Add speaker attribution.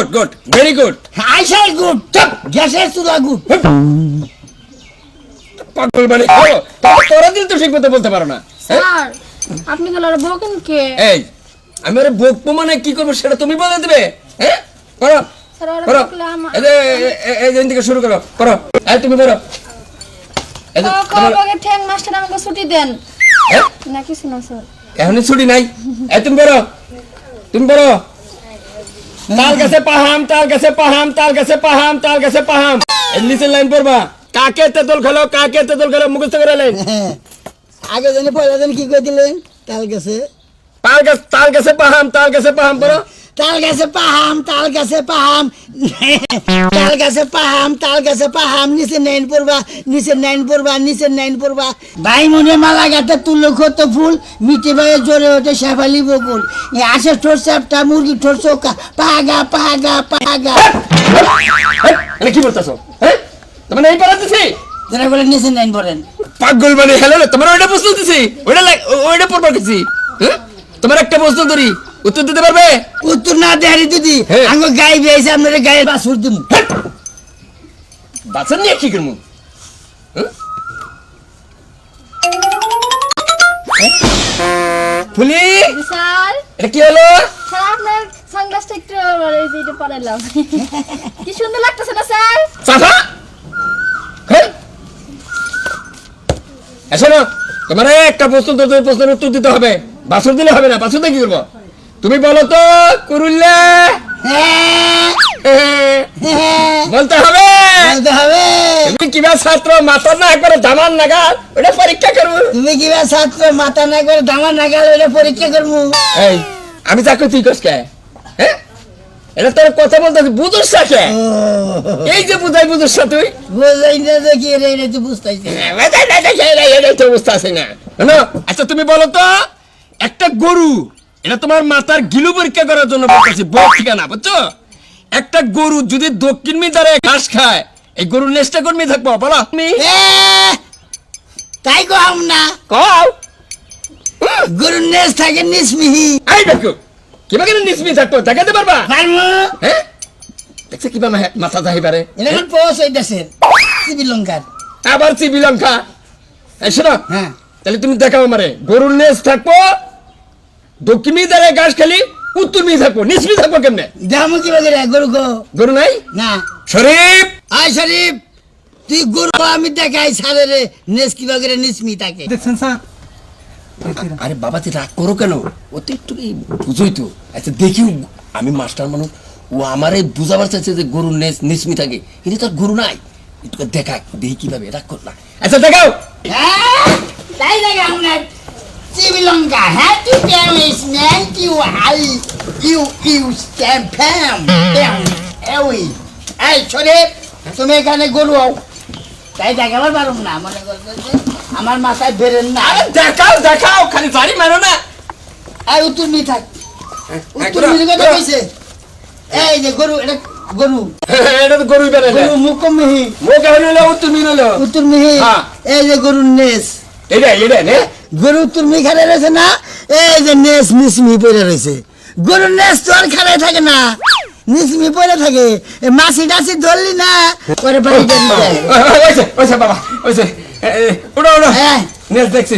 Speaker 1: Good good very good
Speaker 2: আইসাই good গ্যাসের চুলা গুড
Speaker 1: পাগল মানে তোরা দিন তো ঠিক মতো বলতে পারো না হ্যাঁ?
Speaker 3: স্যার আপনি গেলে আর বকেন কে?
Speaker 1: এই আমি আরে বকবো মানে কি করব সেটা তুমি বলে দেবে হ্যাঁ? করো করো। এই দিন থেকে শুরু করো করো। এই তুমি করো।
Speaker 3: ঠ্যাং মাস্টার আমাকে ছুটি দেন।
Speaker 1: হ্যাঁ?
Speaker 3: না স্যার?
Speaker 1: এখনই ছুটি নাই। এই তুমি করো তুমি করো। তাল কাছে পাহাম তাল কাছে পাহাম তাল কাছে পাহাম তাল কাছে পাহাম। নিচের লাইন পড়বা। কাকে তেতল খেলো কাকে তেতল খেলো মুখস্থ করে লাইন।
Speaker 2: আগে জানি পয়লা দিন কি করে দিলেন তাল গেছে।
Speaker 1: তাল কাছে তাল গাছে পাহাম তাল গাছে পাহাম পড়ো।
Speaker 2: তাল গাছে পাহাম তাল গাছে পাহাম। তাল গাছে পাহাম তাল গাছে পাহাম নিচে নাইন পড়বা নিচে নাইন পড়বা নিচে নাইন পড়বা। ভাই মনে মালা গাতে তুলো কত ফুল মিটে ভাইয়ে জোরে ওঠে শেফালি বকুল। আসে ঠোর মুরগি ঠোর চোখা। পাগা পাগা পাগা।
Speaker 1: হ্যাঁ? এটা কি বলতেছো? হ্যাঁ তোমার এই পারাতেছি
Speaker 2: যারা বলে নিচে নাইন পড়েন।
Speaker 1: পাগল মানে না তোমার ওইটা প্রশ্ন দিছি। ওইটা ওইটা হ্যাঁ তোমার একটা প্রশ্ন ধরি উত্তর দিতে পারবে?
Speaker 2: উত্তর না দেহারি দিদি। আঙ্গ গাই বেয়েছে আপনার গায়ে বাসুর দিন
Speaker 1: বাচ্চা নিয়ে কি করব? ফুলি!
Speaker 3: স্যার
Speaker 1: এটা কি হলো?
Speaker 3: স্যার আপনার সানগ্লাসটা একটু এই যে এটা পরাইলাম। কি সুন্দর লাগতেছে না স্যার?
Speaker 1: হ্যাঁ এসো না তোমার একটা প্রশ্ন তো প্রশ্নের উত্তর দিতে হবে। বাসর দিলে হবে না বাসর দিয়ে কি করব? তুমি বলো তো কুরুল্লে বলতে হবে
Speaker 2: বলতে হবে
Speaker 1: তুমি কিবা ছাত্র মাথার না জামান নাগাল ওটা পরীক্ষা করব
Speaker 2: তুমি কিবা ছাত্র মাথা না করে দামা না গেলে ওটা পরীক্ষা করব
Speaker 1: এই আমি চাকরি তুই কস কে হ্যাঁ এটা তোর কথা বলতে বুঝুস না এই যে বুঝাই বুঝুস না তুই
Speaker 2: বুঝাই না যে কি রে রে তুই বুঝতেছি
Speaker 1: আচ্ছা তুমি বলো তো একটা গরু এটা তোমার মাথার গিলু পরীক্ষা করার জন্য বলতেছি বড় ঠিকানা বুঝছ? একটা গরু যদি দক্ষিণ মিটারে ঘাস খায় এই গরুর নেশটা কর্মী থাকব বলো। তুমি
Speaker 2: তাই কো আম না।
Speaker 1: কও
Speaker 2: গরুর নেস থাকে নিসমিহি।
Speaker 1: এই দেখো কিবা কেন নিসমি থাকব দেখাতে পারবা?
Speaker 2: পারমু।
Speaker 1: হ্যাঁ দেখছে কিবা মা- মাথা যাই পারে
Speaker 2: এটা কোন পোস হইতাছে শ্রীলঙ্কার
Speaker 1: আবার চিবি লঙ্কা এই শোনো
Speaker 2: হ্যাঁ
Speaker 1: তাহলে তুমি দেখাও আমারে গরুর নেস থাকব দক্ষিণ মিটারে ঘাস খালি উত্তর মিহি থাকব। নিসমি থাকব কেমনে?
Speaker 2: দেখামু কি বাজে রে গরু গো।
Speaker 1: গরু নাই?
Speaker 2: না।
Speaker 1: শরীফ!
Speaker 2: আয় শরীফ তুই গরু আমি দেখাই সারে রে নেস কি বাগরে নিসমি তাকে
Speaker 4: দেখছেন স্যার
Speaker 1: আরে বাবা তুই রাগ করো কেন? ও তো একটু বুঝোই তো। আচ্ছা দেখি আমি মাস্টার মানুষ ও আমারে বুঝাবার চাইছে যে গরু নেস নিসমি থাকে। কিন্তু তার গরু নাই। একটু দেখা দেখি কীভাবে রাগ কর না। আচ্ছা দেখাও।
Speaker 2: হ্যাঁ তাই দেখা আমরা Sri Lanka happy Paris man you I you you stamp ফ্যাম প্যাম এউই এই শরীফ তুমি এখানে গরু হও তাই দেখাবার পারুম না মনে করছ যে আমার মাথায় বেরেন না।
Speaker 1: আরে দেখাও দেখাও খালি জারি মারো না।
Speaker 2: এই উত্তর মি থাক। উত্তর মি কথা। কইছে। এই যে গরু এটা গরু।
Speaker 1: এটা তো গরুই বেড়ে
Speaker 2: গরু মুখ মিহি
Speaker 1: মুখ হলো উত্তর মিন হলো।
Speaker 2: উত্তর মিহি
Speaker 1: হ্যাঁ।
Speaker 2: এই যে গরুর নেস।
Speaker 1: এটা এটা নে।
Speaker 2: গরু তুমি খেলে রয়েছে না? এই যে নেস মিসমি পড়ে রয়েছে। গরুর নেস তো আর খেলে থাকে না। নিসমি পড়ে থাকে। এ মাছি টাছি ধরলি না পরে বাড়ি
Speaker 1: বাবা ওটা ওটা
Speaker 2: হ্যাঁ।
Speaker 1: নেস দেখছি।